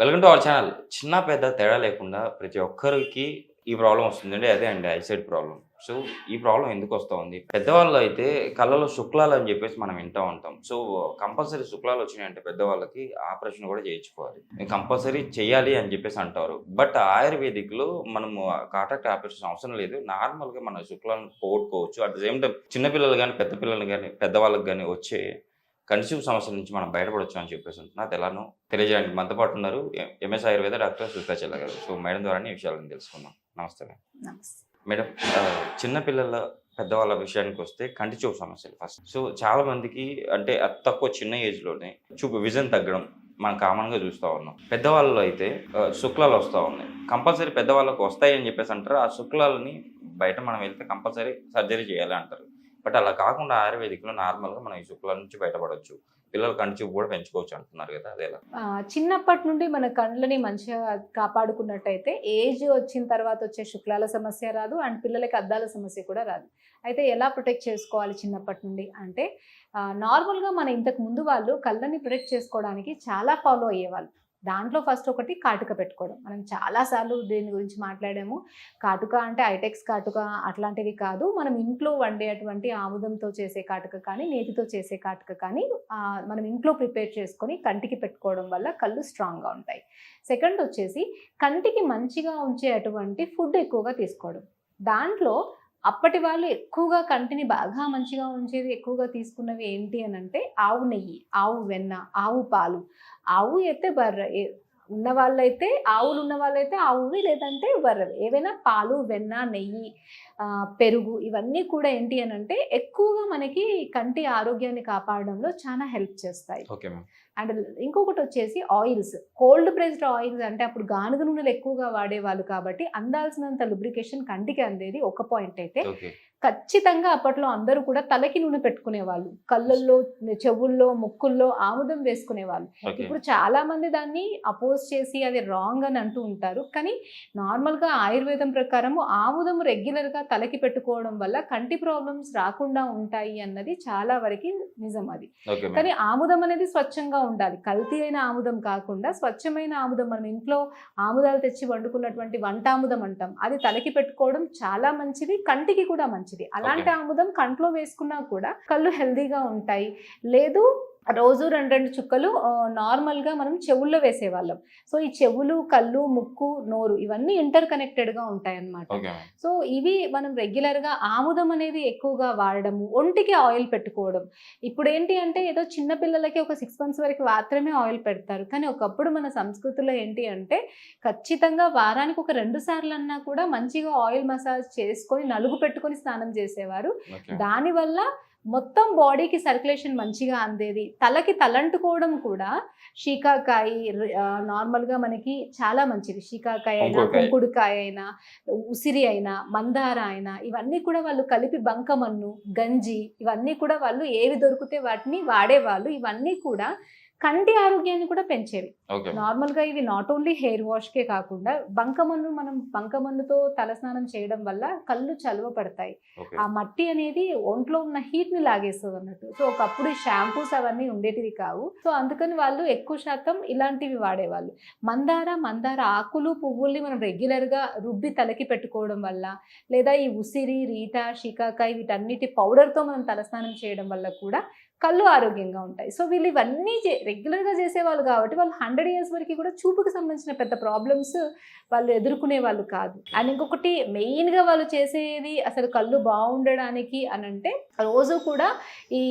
Welcome to our channel చిన్న పెద్ద తేడా లేకుండా ప్రతి ఒక్కరికి ఈ ప్రాబ్లం వస్తుందండి. అదే అండి ఐసైడ్ ప్రాబ్లం సో ఈ ప్రాబ్లం ఎందుకు వస్తూ ఉంది పెద్దవాళ్ళు అయితే కళ్ళలో శుక్లాలు అని చెప్పేసి మనం వింటూ ఉంటాం. సో కంపల్సరీ శుక్లాలు వచ్చినాయంటే పెద్దవాళ్ళకి ఆపరేషన్ కూడా చేయించుకోవాలి. కంపల్సరీ చేయాలి అని చెప్పేసి అంటారు. బట్ ఆయుర్వేదిక్లో మనము కాంటాక్ట్ ఆపరేషన్ అవసరం లేదు. నార్మల్గా మన శుక్లాలను పోగొట్టుకోవచ్చు. అట్ ద సేమ్ టైం చిన్నపిల్లలు కానీ పెద్ద పిల్లలు కానీ పెద్దవాళ్ళకి కానీ వచ్చే కన్స్యూమ్ సమస్యల నుంచి మనం బయటపడవచ్చు అని చెప్పేసి ఉంటున్నా ఎలానో తెలియజేయడానికి మనతో పాటు ఉన్నారు. ఎంఎస్ ఆయుర్వేద డాక్టర్ సుతాచల్ల గారు. సో మేడం ద్వారానే ఈ విషయాలను తెలుసుకుందాం. నమస్తే మేడం. చిన్నపిల్లల పెద్దవాళ్ళ విషయానికి వస్తే కంటి చూపు సమస్యలు ఫస్ట్. సో చాలా మందికి అంటే అతి తక్కువ చిన్న ఏజ్లోనే చూపు విజన్ తగ్గడం మనం కామన్గా చూస్తూ ఉన్నాం. పెద్దవాళ్ళలో అయితే శుక్లాలు వస్తూ ఉన్నాయి. కంపల్సరీ పెద్దవాళ్ళకు వస్తాయి అని చెప్పేసి అంటారు? ఆ శుక్లాలని బయట మనం వెళ్తే కంపల్సరీ సర్జరీ చేయాలి అంటారు. బట్ అలా కాకుండా ఆయుర్వేదిక్లో నార్మల్గా మనం ఈ శుక్ల నుంచి బయటపడవచ్చు పిల్లల కంటి కూడా పెంచుకోవచ్చు అంటున్నారు కదా అదే చిన్నప్పటి నుండి మన కళ్ళని మంచిగా కాపాడుకున్నట్టయితే ఏజ్ వచ్చిన తర్వాత వచ్చే శుక్లాల సమస్య రాదు అండ్ పిల్లలకి అద్దాల సమస్య కూడా రాదు. అయితే ఎలా ప్రొటెక్ట్ చేసుకోవాలి చిన్నప్పటి నుండి అంటే నార్మల్గా మన ఇంతకు ముందు వాళ్ళు కళ్ళని ప్రొటెక్ట్ చేసుకోవడానికి చాలా ఫాలో అయ్యేవాళ్ళు. దాంట్లో ఫస్ట్ ఒకటి కాటుక పెట్టుకోవడం. మనం చాలాసార్లు దీని గురించి మాట్లాడాము. కాటుక అంటే ఐటెక్స్ కాటుక అట్లాంటివి కాదు. మనం ఇంట్లో వండేటువంటి ఆముదంతో చేసే కాటుక కానీ నేతితో చేసే కాటుక కానీ మనం ఇంట్లో ప్రిపేర్ చేసుకొని కంటికి పెట్టుకోవడం వల్ల కళ్ళు స్ట్రాంగ్గా ఉంటాయి. సెకండ్ వచ్చేసి కంటికి మంచిగా ఉంచే అటువంటి ఫుడ్ ఎక్కువగా తీసుకోవడం. దాంట్లో అప్పటి వాళ్ళు ఎక్కువగా కంటిని బాగా మంచిగా ఉంచేది ఎక్కువగా తీసుకున్నవి ఏంటి అని అంటే ఆవు నెయ్యి ఆవు వెన్న ఆవు పాలు. ఆవు అయితే బర్ర. ఉన్న వాళ్ళైతే ఆవులు ఉన్న వాళ్ళైతే ఆవువి లేదంటే బర్రవి. ఏవైనా పాలు వెన్న నెయ్యి పెరుగు ఇవన్నీ కూడా ఏంటి అని అంటే ఎక్కువగా మనకి కంటి ఆరోగ్యాన్ని కాపాడడంలో చాలా హెల్ప్ చేస్తాయి. అండ్ ఇంకొకటి వచ్చేసి ఆయిల్స్. కోల్డ్ ప్రెస్డ్ ఆయిల్స్ అంటే అప్పుడు గానుగ నూనెలు ఎక్కువగా వాడేవాళ్ళు కాబట్టి అందాల్సినంత lubrication కంటికి అందేది ఒక పాయింట్ అయితే. ఖచ్చితంగా అప్పట్లో అందరూ కూడా తలకి నూనె పెట్టుకునేవాళ్ళు. కళ్ళల్లో చెవుల్లో ముక్కుల్లో ఆముదం వేసుకునేవాళ్ళు. ఓకే. ఇప్పుడు చాలా మంది దాన్ని అపోజ్ చేసి అది రాంగ్ అని అంటూ ఉంటారు. కానీ నార్మల్గా ఆయుర్వేదం ప్రకారము ఆముదం రెగ్యులర్గా తలకి పెట్టుకోవడం వల్ల కంటి ప్రాబ్లమ్స్ రాకుండా ఉంటాయి అన్నది చాలా వరకు నిజం అది. కానీ ఆముదం అనేది స్వచ్ఛంగా ఉండాలి. కల్తీ అయిన ఆముదం కాకుండా స్వచ్ఛమైన ఆముదం మనం ఇంట్లో ఆముదాలు తెచ్చి వండుకున్నటువంటి వంటాముదం అంటాం. అది తలకి పెట్టుకోవడం చాలా మంచిది కంటికి కూడా మంచిది. అలాంటి ఆముదం కంట్లో వేసుకున్నా కూడా కళ్ళు హెల్దీగా ఉంటాయి. లేదు రోజు రెండు రెండు చుక్కలు నార్మల్గా మనం చెవుల్లో వేసేవాళ్ళం. సో ఈ చెవులు కళ్ళు ముక్కు నోరు ఇవన్నీ ఇంటర్ కనెక్టెడ్గా ఉంటాయి అన్నమాట ఓకే మ్యామ్. సో ఇవి మనం రెగ్యులర్గా ఆముదం అనేది ఎక్కువగా వాడడము ఒంటికి ఆయిల్ పెట్టుకోవడం. ఇప్పుడు ఏంటి అంటే ఏదో చిన్న పిల్లలకి ఒక సిక్స్ మంత్స్ వరకు మాత్రమే ఆయిల్ పెడతారు. కానీ ఒకప్పుడు మన సంస్కృతిలో ఏంటి అంటే ఖచ్చితంగా వారానికి ఒక రెండు సార్లు అన్నా కూడా మంచిగా ఆయిల్ మసాజ్ చేసుకొని నలుగు పెట్టుకొని స్నానం చేసేవారు. దానివల్ల మొత్తం బాడీకి సర్క్యులేషన్ మంచిగా అందేది. తలకి తలంటుకోవడం కూడా షీకాకాయ నార్మల్గా మనకి చాలా మంచిది. షీకాకాయ అయినా కుంకుడుకాయ. అయినా ఉసిరి అయినా మందార అయినా ఇవన్నీ కూడా వాళ్ళు కలిపి బంకమన్ను గంజి ఇవన్నీ కూడా వాళ్ళు ఏవి దొరికితే వాటిని వాడేవాళ్ళు. ఇవన్నీ కూడా కంటి ఆరోగ్యాన్ని కూడా పెంచేవి. ఓకే. నార్మల్గా ఇవి నాట్ ఓన్లీ హెయిర్ వాష్కే కాకుండా బంకమన్ను మనం బంకమన్నుతో తలస్నానం చేయడం వల్ల కళ్ళు చలువ పడతాయి. ఆ మట్టి అనేది ఒంట్లో ఉన్న హీట్ని లాగేస్తుంది అన్నట్టు. సో ఒకప్పుడు షాంపూస్ అవన్నీ ఉండేటివి కావు. సో అందుకని వాళ్ళు ఎక్కువ శాతం ఇలాంటివి వాడేవాళ్ళు. మందార మందార ఆకులు పువ్వుల్ని మనం రెగ్యులర్గా రుబ్బి తలకి పెట్టుకోవడం వల్ల లేదా ఈ ఉసిరి రీత షికాకాయ వీటన్నిటి powder తో మనం తలస్నానం చేయడం వల్ల కూడా కళ్ళు ఆరోగ్యంగా ఉంటాయి. సో వీళ్ళు ఇవన్నీ చే- regular గా చేసేవాళ్ళు కాబట్టి వాళ్ళు హండ్రెడ్ ఇయర్స్ వరకు కూడా చూపుకి సంబంధించిన పెద్ద ప్రాబ్లమ్స్ వాళ్ళు ఎదుర్కొనే వాళ్ళు కాదు. అండ్ ఇంకొకటి మెయిన్గా వాళ్ళు చేసేది అసలు కళ్ళు బాగుండడానికి అని అంటే రోజు కూడా ఈ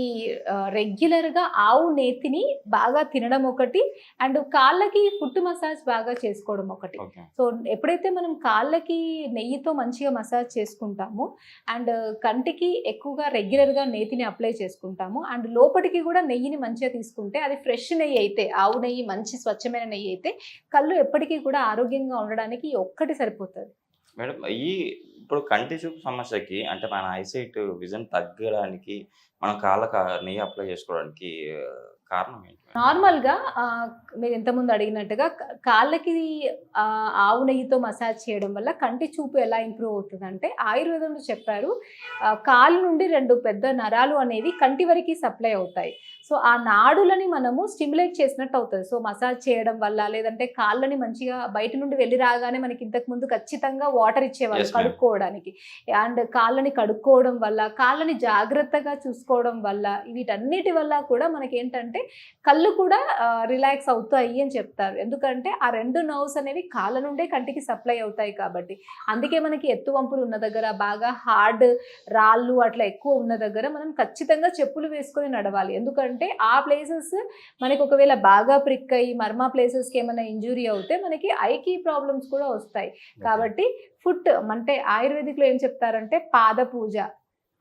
రెగ్యులర్గా ఆవు నేతిని బాగా తినడం ఒకటి అండ్ కాళ్ళకి ఫుట్ మసాజ్ బాగా చేసుకోవడం ఒకటి. సో ఎప్పుడైతే మనం కాళ్ళకి నెయ్యితో మంచిగా మసాజ్ చేసుకుంటామో అండ్ కంటికి ఎక్కువగా రెగ్యులర్గా నేతిని అప్లై చేసుకుంటాము అండ్ లోపటికి కూడా నెయ్యిని మంచిగా తీసుకుంటే అది ఫ్రెష్ నెయ్యి అయితే ఆవు నెయ్యి మంచి స్వచ్ఛమైన నెయ్యి అయితే కళ్ళు ఎప్పటికీ కూడా ఆరోగ్యంగా ఉండడానికి ఒక్కటి సరిపోతుంది. మేడం ఈ ఇప్పుడు కంటి చూపు సమస్యకి అంటే మన ఐసైట్ విజన్ తగ్గడానికి మన కాళ్ళకి నెయ్యి అప్లై చేసుకోవడానికి కారణం ఏంటి? నార్మల్గా మీరు ఇంతకుముందు అడిగినట్టుగా కాళ్ళకి ఆవు నెయ్యితో మసాజ్ చేయడం వల్ల కంటి చూపు ఎలా ఇంప్రూవ్ అవుతుందంటే ఆయుర్వేదంలో చెప్పారు కాలు నుండి రెండు పెద్ద నరాలు అనేవి కంటి వరకు సప్లై అవుతాయి. సో ఆ నాడులని మనము స్టిమ్యులేట్ చేసినట్టు అవుతుంది. సో మసాజ్ చేయడం వల్ల లేదంటే కాళ్ళని మంచిగా బయట నుండి వెళ్ళి రాగానే మనకి ఇంతకు ముందు ఖచ్చితంగా వాటర్ ఇచ్చేవాళ్ళు. కడుక్కోవడానికి. అండ్ కాళ్ళని కడుక్కోవడం వల్ల కాళ్ళని జాగ్రత్తగా చూసుకోవడం వల్ల వీటన్నిటి వల్ల కూడా మనకి ఏంటంటే కళ్ళు కూడా రిలాక్స్ అవుతాయి అని చెప్తారు. ఎందుకంటే ఆ రెండు నర్వ్స్ అనేవి కాళ్ళ నుండే కంటికి సప్లై అవుతాయి కాబట్టి. అందుకే మనకి ఎత్తు వంపులు ఉన్న దగ్గర బాగా హార్డ్ రాళ్ళు అట్లా ఎక్కువ ఉన్న దగ్గర మనం ఖచ్చితంగా చెప్పులు వేసుకొని నడవాలి. ఎందుకంటే ఆ ప్లేసెస్ మనకి ఒకవేళ బాగా ప్రిక్ అయ్యి మర్మ ప్లేసెస్కి ఏమైనా ఇంజురీ అవుతే మనకి ఐకి ప్రాబ్లమ్స్ కూడా వస్తాయి. కాబట్టి ఫుట్ అంటే ఆయుర్వేదిక్లో ఏం చెప్తారంటే పాద పూజ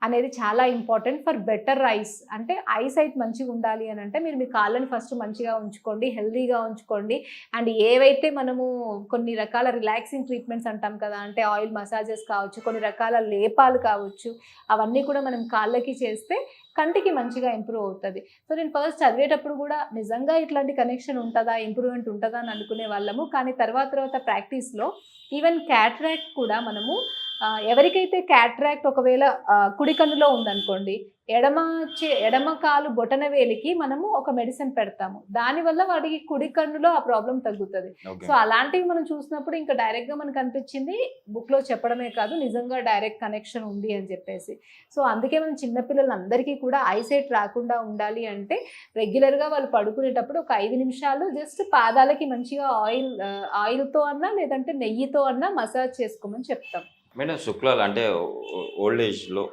అనేది చాలా ఇంపార్టెంట్ ఫర్ బెటర్ ఐస్ అంటే ఐసైట్ మంచిగా ఉండాలి అని అంటే మీరు మీ కాళ్ళని ఫస్ట్ మంచిగా ఉంచుకోండి హెల్దీగా ఉంచుకోండి. అండ్ ఏవైతే మనము కొన్ని రకాల రిలాక్సింగ్ ట్రీట్మెంట్స్ అంటాం కదా అంటే ఆయిల్ మసాజెస్ కావచ్చు కొన్ని రకాల లేపాలు కావచ్చు అవన్నీ కూడా మనం కాళ్ళకి చేస్తే కంటికి మంచిగా ఇంప్రూవ్ అవుతుంది. సో నేను ఫస్ట్ చదివేటప్పుడు కూడా నిజంగా ఇట్లాంటి కనెక్షన్ ఉంటుందా ఇంప్రూవ్మెంట్ ఉంటుందా అని అనుకునే వాళ్ళము. కానీ తర్వాత తర్వాత ప్రాక్టీస్లో ఈవెన్ క్యాట్రాక్ట్ కూడా మనము ఎవరికైతే క్యాట్రాక్ట్ ఒకవేళ కుడి కన్నులో ఉందనుకోండి ఎడమ చే ఎడమ కాలు బొటన వేలికి మనము ఒక మెడిసిన్ పెడతాము. దానివల్ల వాడికి కుడి కన్నులో ఆ ప్రాబ్లం తగ్గుతుంది. సో అలాంటివి మనం చూసినప్పుడు ఇంకా డైరెక్ట్గా మనకు అనిపించింది బుక్లో చెప్పడమే కాదు నిజంగా డైరెక్ట్ కనెక్షన్ ఉంది అని చెప్పేసి. సో అందుకే మనం చిన్నపిల్లలందరికీ కూడా ఐసైట్ రాకుండా ఉండాలి అంటే రెగ్యులర్గా వాళ్ళు పడుకునేటప్పుడు ఒక ఐదు నిమిషాలు జస్ట్ పాదాలకి మంచిగా ఆయిల్ ఆయిల్తో అన్నా లేదంటే నెయ్యితో అన్నా మసాజ్ చేసుకోమని చెప్తాం. మేడం శుక్లాలు అంటే ఓల్డ్ ఏజ్లో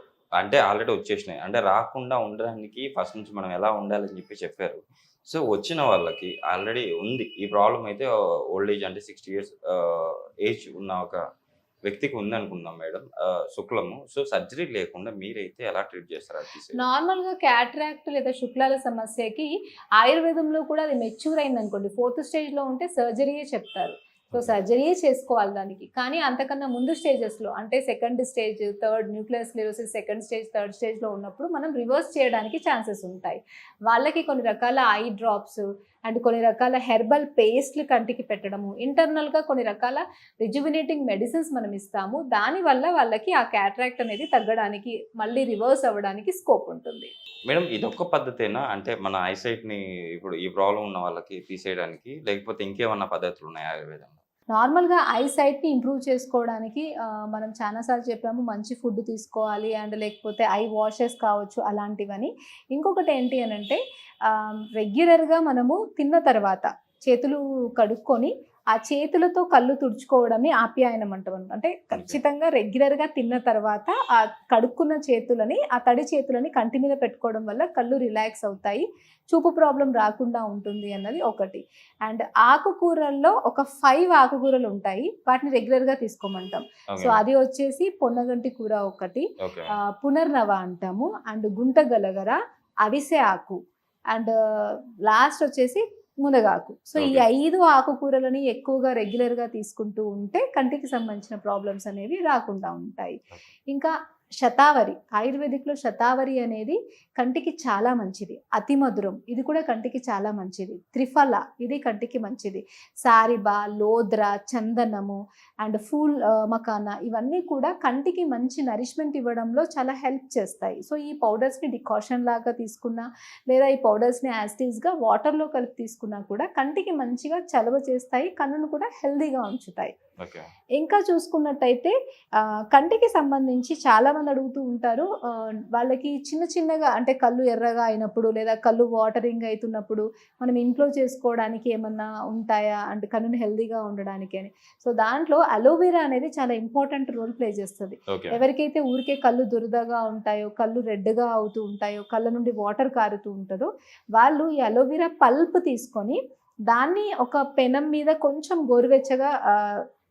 అంటే ఆల్రెడీ వచ్చేసినాయి. అంటే రాకుండా ఉండడానికి ఫస్ట్ నుంచి మనం ఎలా ఉండాలని చెప్పి చెప్పారు. సో వచ్చిన వాళ్ళకి ఆల్రెడీ ఉంది. ఈ ప్రాబ్లం అయితే ఓల్డ్ ఏజ్ అంటే సిక్స్టీ ఇయర్స్ ఏజ్ ఉన్న ఒక వ్యక్తికి ఉంది అనుకుందాం మేడం. శుక్లము. సో సర్జరీ లేకుండా మీరైతే ఎలా ట్రీట్ చేస్తారు నార్మల్గా నార్మల్గా క్యాట్రాక్ట్ లేదా శుక్లాల సమస్యకి ఆయుర్వేదంలో కూడా అది మెచ్యూర్ అయింది అనుకోండి ఫోర్త్ స్టేజ్లో ఉంటే సర్జరీయే చెప్తారు. సో సర్జరీయే చేసుకోవాలి దానికి. కానీ అంతకన్నా ముందు స్టేజెస్లో అంటే second stage third nuclear sclerosis second stage third స్టేజ్లో ఉన్నప్పుడు మనం రివర్స్ చేయడానికి ఛాన్సెస్ ఉంటాయి. వాళ్ళకి కొన్ని రకాల ఐ డ్రాప్స్ అండ్ కొన్ని రకాల హెర్బల్ పేస్ట్లు కంటికి పెట్టడము. ఇంటర్నల్గా కొన్ని రకాల రిజువినేటింగ్ మెడిసిన్స్ మనం ఇస్తాము. దానివల్ల వాళ్ళకి ఆ క్యాట్రాక్ట్ అనేది తగ్గడానికి మళ్ళీ రివర్స్ అవ్వడానికి స్కోప్ ఉంటుంది. మేడం ఇదొక్క పద్ధతేనా? అంటే మన ఐసైట్ని ఇప్పుడు ఈ ప్రాబ్లం ఉన్న వాళ్ళకి తీసేయడానికి లేకపోతే ఇంకేమన్నా పద్ధతులు ఉన్నాయా ఆయుర్వేదంలో? నార్మల్గా ఐ సైట్ని ఇంప్రూవ్ చేసుకోవడానికి మనం చాలాసార్లు చెప్పాము మంచి ఫుడ్ తీసుకోవాలి అండ్ లేకపోతే ఐ వాషెస్ కావచ్చు అలాంటివని. ఇంకొకటి ఏంటి అని అంటే రెగ్యులర్గా మనము తిన్న తర్వాత చేతులు కడుక్కొని ఆ చేతులతో కళ్ళు తుడుచుకోవడమే ఆప్యాయనం అంటాం. అంటే ఖచ్చితంగా రెగ్యులర్గా తిన్న తర్వాత ఆ కడుక్కున్న చేతులని ఆ తడి చేతులని కంటి మీద పెట్టుకోవడం వల్ల కళ్ళు రిలాక్స్ అవుతాయి. చూపు ప్రాబ్లం రాకుండా ఉంటుంది అన్నది ఒకటి. అండ్ ఆకుకూరల్లో ఒక ఫైవ్ ఆకుకూరలు ఉంటాయి. వాటిని రెగ్యులర్గా తీసుకోమంటాం. సో అది వచ్చేసి పొన్నగంటి కూర ఒకటి పునర్నవ అంటాము. అండ్ గుంట గలగర అవిసె ఆకు. అండ్ లాస్ట్ వచ్చేసి మునగాకు. సో ఈ. ఐదు ఆకుకూరలని ఎక్కువగా రెగ్యులర్గా తీసుకుంటూ ఉంటే కంటికి సంబంధించిన ప్రాబ్లమ్స్ అనేవి రాకుండా ఉంటాయి. ఇంకా శతావరి ఆయుర్వేదిక్లో శతావరి అనేది కంటికి చాలా మంచిది. అతి మధురం ఇది కూడా కంటికి చాలా మంచిది. త్రిఫల ఇది కంటికి మంచిది. సారిబా లోద్ర చందనము అండ్ ఫూల్ మకాన మకానా ఇవన్నీ కూడా కంటికి మంచి నరిష్మెంట్ ఇవ్వడంలో చాలా హెల్ప్ చేస్తాయి. సో ఈ పౌడర్స్ని డికాషన్ లాగా తీసుకున్నా లేదా ఈ పౌడర్స్ని యాస్టీస్గా వాటర్లో కలిపి తీసుకున్నా కూడా కంటికి మంచిగా చలవ చేస్తాయి కన్నును కూడా హెల్దీగా ఉంచుతాయి. ఇంకా చూసుకున్నట్టయితే కంటికి సంబంధించి చాలా మంది అడుగుతూ ఉంటారు వాళ్ళకి చిన్న చిన్నగా అంటే కళ్ళు ఎర్రగా అయినప్పుడు లేదా కళ్ళు వాటరింగ్ అవుతున్నప్పుడు మనం ఇంట్లో చేసుకోవడానికి ఏమన్నా ఉంటాయా? అంటే కన్నుని హెల్దీగా ఉండడానికి అని. సో దాంట్లో అలోవెరా అనేది చాలా ఇంపార్టెంట్ రోల్ ప్లే చేస్తుంది. ఎవరికైతే ఊరికే కళ్ళు దురదగా ఉంటాయో కళ్ళు రెడ్గా అవుతూ ఉంటాయో కళ్ళ నుండి వాటర్ కారుతూ ఉంటుందో వాళ్ళు ఈ అలోవెరా పల్ప్ తీసుకొని దాన్ని ఒక పెనం మీద కొంచెం గోరువెచ్చగా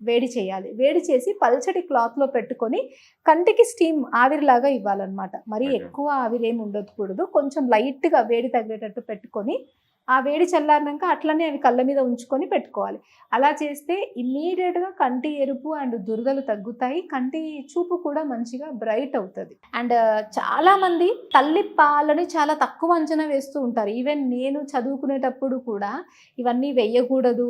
వేడి చేయాలి. వేడి చేసి పల్చటి క్లాత్లో పెట్టుకొని కంటికి స్టీమ్ ఆవిరిలాగా ఇవ్వాలన్నమాట. మరి. ఎక్కువ ఆవిరి ఏమి ఉండకూడదు. కొంచెం లైట్గా వేడి తగ్గేటట్టు పెట్టుకొని ఆ వేడి చల్లారినాక అట్లనే అవి కళ్ళ మీద ఉంచుకొని పెట్టుకోవాలి. అలా చేస్తే ఇమ్మీడియట్గా కంటి ఎరుపు అండ్ దురదలు తగ్గుతాయి. కంటి చూపు కూడా మంచిగా బ్రైట్ అవుతుంది. అండ్ చాలా మంది తల్లి పాలని చాలా తక్కువ అంచనా వేస్తూ ఉంటారు. ఈవెన్ నేను చదువుకునేటప్పుడు కూడా ఇవన్నీ వెయ్యకూడదు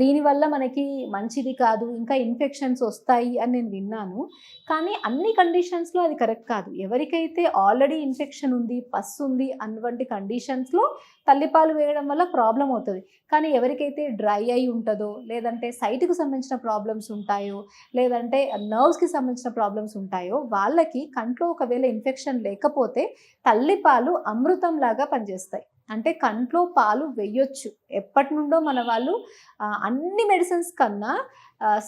దీనివల్ల మనకి మంచిది కాదు ఇంకా ఇన్ఫెక్షన్స్ వస్తాయి అని నేను విన్నాను. కానీ అన్ని కండిషన్స్లో అది కరెక్ట్ కాదు. ఎవరికైతే ఆల్రెడీ ఇన్ఫెక్షన్ ఉంది పస్ ఉంది అటువంటి కండిషన్స్లో తల్లిపాలు వేయడం వల్ల ప్రాబ్లం అవుతుంది. కానీ ఎవరికైతే డ్రై అయి ఉంటుందో లేదంటే సైట్కి సంబంధించిన ప్రాబ్లమ్స్ ఉంటాయో లేదంటే నర్వ్స్కి సంబంధించిన ప్రాబ్లమ్స్ ఉంటాయో వాళ్ళకి కంట్లో ఒకవేళ ఇన్ఫెక్షన్ లేకపోతే తల్లిపాలు అమృతం లాగా పనిచేస్తాయి. అంటే కంట్లో పాలు వేయొచ్చు. ఎప్పటి నుండో మన వాళ్ళు అన్ని మెడిసిన్స్ కన్నా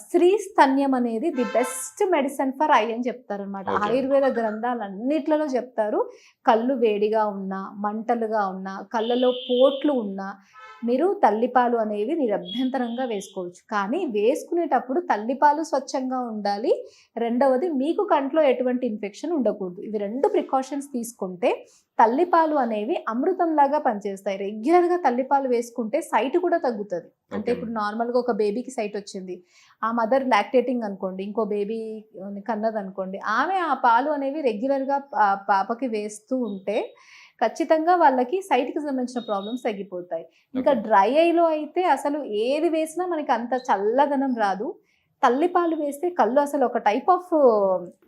స్త్రీ స్తన్యం అనేది the best medicine for eye అని చెప్తారనమాట. ఆయుర్వేద గ్రంథాలన్నిట్లలో చెప్తారు. కళ్ళు వేడిగా ఉన్నా మంటలుగా ఉన్నా కళ్ళలో పోట్లు ఉన్నా మీరు తల్లిపాలు అనేవి నిరభ్యంతరంగా వేసుకోవచ్చు. కానీ వేసుకునేటప్పుడు తల్లిపాలు స్వచ్ఛంగా ఉండాలి. రెండవది మీకు కంట్లో ఎటువంటి ఇన్ఫెక్షన్ ఉండకూడదు. ఇవి రెండు ప్రికాషన్స్ తీసుకుంటే తల్లిపాలు అనేవి అమృతంలాగా పనిచేస్తాయి. రెగ్యులర్గా తల్లిపాలు వేసుకుంటే సైట్ కూడా తగ్గుతుంది. అంటే. ఇప్పుడు నార్మల్గా ఒక బేబీకి సైట్ వచ్చింది. ఆ మదర్ లాక్టేటింగ్ అనుకోండి ఇంకో బేబీ కన్నది అనుకోండి ఆమె ఆ పాలు అనేవి రెగ్యులర్గా పాపకి వేస్తూ ఉంటే ఖచ్చితంగా వాళ్ళకి సైట్కి సంబంధించిన ప్రాబ్లమ్స్ తగ్గిపోతాయి ఇంకా. డ్రై ఐలో అయితే అసలు ఏది వేసినా మనకి అంత చల్లదనం రాదు తల్లిపాలు వేస్తే కళ్ళు అసలు ఒక టైప్ ఆఫ్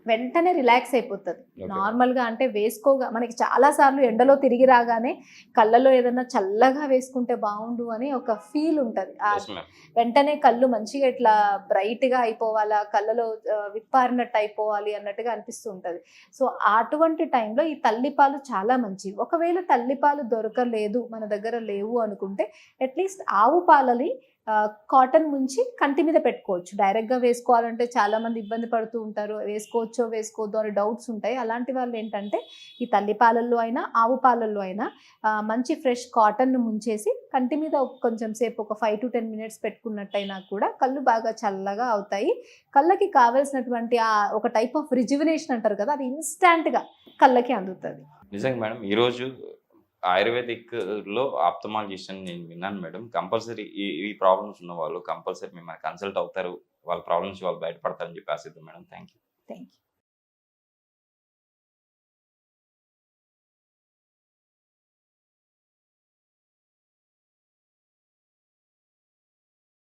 వెంటనే రిలాక్స్ అయిపోతుంది. నార్మల్గా అంటే వేసుకోగా మనకి చాలా సార్లు ఎండలో తిరిగి రాగానే కళ్ళలో ఏదైనా చల్లగా వేసుకుంటే బాగుండు అని ఒక ఫీల్ ఉంటుంది. వెంటనే కళ్ళు మంచిగా ఇట్లా బ్రైట్గా అయిపోవాలా కళ్ళలో విప్పారినట్టు అయిపోవాలి అన్నట్టుగా అనిపిస్తూ ఉంటుంది సో అటువంటి టైంలో ఈ తల్లిపాలు చాలా మంచివి ఒకవేళ తల్లిపాలు దొరకలేదు మన దగ్గర లేవు అనుకుంటే అట్లీస్ట్ ఆవు పాలని కాటన్ ముంచి కంటి మీద పెట్టుకోవచ్చు. డైరెక్ట్గా వేసుకోవాలంటే చాలా మంది ఇబ్బంది పడుతూ ఉంటారు. వేసుకోవచ్చో వేసుకోవద్దు అని డౌట్స్ ఉంటాయి. అలాంటి వాళ్ళు ఏంటంటే ఈ తల్లి పాలల్లో అయినా ఆవు పాలల్లో అయినా మంచి ఫ్రెష్ కాటన్ను ముంచేసి కంటి మీద కొంచెం సేపు ఒక ఫైవ్ టు టెన్ మినిట్స్ పెట్టుకున్నట్టయినా కూడా కళ్ళు బాగా చల్లగా అవుతాయి. కళ్ళకి కావాల్సినటువంటి ఆ ఒక టైప్ ఆఫ్ రిజువినేషన్ అంటారు కదా అది ఇన్స్టాంట్గా కళ్ళకి అందుతుంది. నిజంగా మేడం ఈరోజు ఆయుర్వేదిక్లో ఆప్తమాలజిస్ట్ అని నేను విన్నాను మేడం. కంపల్సరీ ఈ ఈ ప్రాబ్లమ్స్ ఉన్న వాళ్ళు కంపల్సరీ మిమ్మల్ని కన్సల్ట్ అవుతారు. వాళ్ళ ప్రాబ్లమ్స్ వాళ్ళు బయటపడతారని చెప్పి ఆశిద్దాం madam. Thank you thank you